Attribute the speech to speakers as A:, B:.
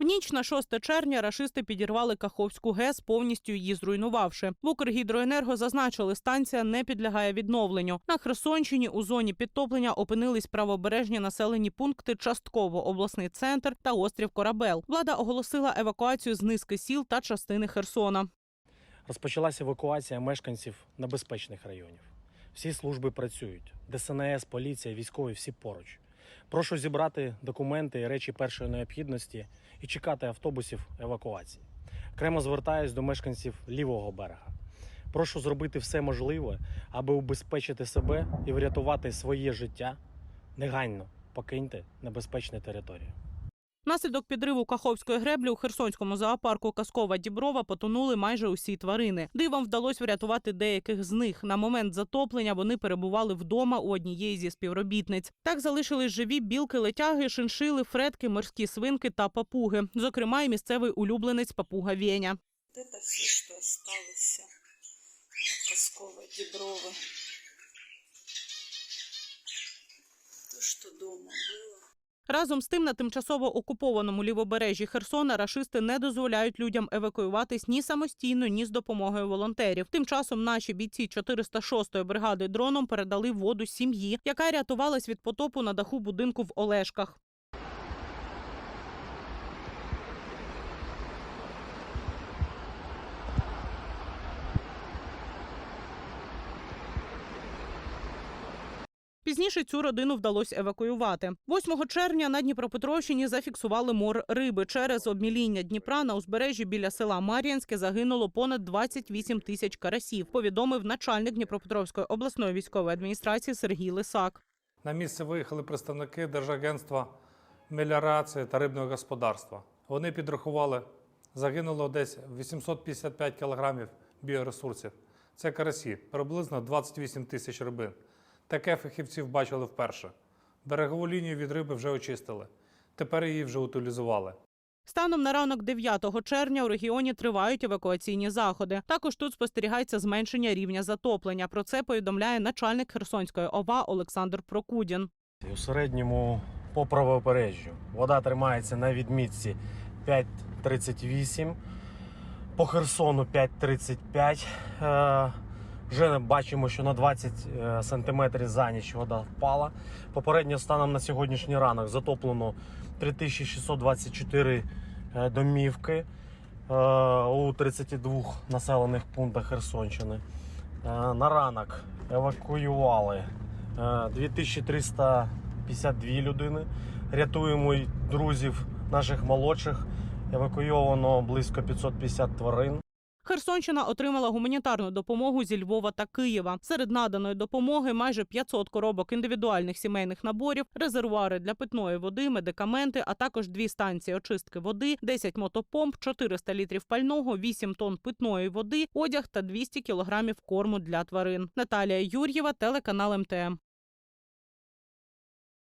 A: В ніч на 6 червня рашисти підірвали Каховську ГЕС, повністю її зруйнувавши. В Укргідроенерго зазначили, станція не підлягає відновленню. На Херсонщині у зоні підтоплення опинились правобережні населені пункти, частково обласний центр та острів Корабел. Влада оголосила евакуацію з низки сіл та частини Херсона.
B: Розпочалася евакуація мешканців небезпечних районів. Всі служби працюють. ДСНС, поліція, військові всі поруч. Прошу зібрати документи і речі першої необхідності і чекати автобусів евакуації. Окремо звертаюсь до мешканців лівого берега. Прошу зробити все можливе, аби убезпечити себе і врятувати своє життя. Негайно покиньте небезпечну території.
A: Внаслідок підриву Каховської греблі у Херсонському зоопарку Казкова Діброва потонули майже усі тварини. Дивом вдалося врятувати деяких з них. На момент затоплення вони перебували вдома у однієї зі співробітниць. Так залишились живі білки, летяги, шиншили, фретки, морські свинки та папуги. Зокрема, і місцевий улюбленець папуга Веня.
C: Это все, что осталось от Коскова Деброва. То, что дома было.
A: Разом з тим на тимчасово окупованому лівобережжі Херсона рашисти не дозволяють людям евакуюватись ні самостійно, ні з допомогою волонтерів. Тим часом наші бійці 406-ї бригади дроном передали воду сім'ї, яка рятувалась від потопу на даху будинку в Олешках. Пізніше цю родину вдалося евакуювати. 8 червня на Дніпропетровщині зафіксували мор риби. Через обміління Дніпра на узбережжі біля села Мар'їнське загинуло понад 28 тисяч карасів. Повідомив начальник Дніпропетровської обласної військової адміністрації Сергій Лисак.
D: На місце виїхали представники Держагентства меліорації та рибного господарства. Вони підрахували, загинуло десь 855 кілограмів біоресурсів. Це карасі, приблизно 28 тисяч рибин. Таке фахівців бачили вперше. Берегову лінію від риби вже очистили. Тепер її вже утилізували.
A: Станом на ранок 9 червня у регіоні тривають евакуаційні заходи. Також тут спостерігається зменшення рівня затоплення. Про це повідомляє начальник Херсонської ОВА Олександр Прокудін.
B: У середньому по правобережжю вода тримається на відмітці 5,38, по Херсону 5,35. Вже бачимо, що на 20 е, сантиметрів за ніч вода впала. Попередньо станом на сьогоднішній ранок затоплено 3624 е, домівки е, у 32 населених пунктах Херсонщини. На ранок евакуювали е, 2352 людини. Рятуємо друзів наших молодших. Евакуйовано близько 550 тварин.
A: Херсонщина отримала гуманітарну допомогу зі Львова та Києва. Серед наданої допомоги майже 500 коробок індивідуальних сімейних наборів, резервуари для питної води, медикаменти, а також дві станції очистки води, 10 мотопомп, 400 літрів пального, 8 тонн питної води, одяг та 200 кілограмів корму для тварин. Наталія Юр'єва, телеканал МТМ.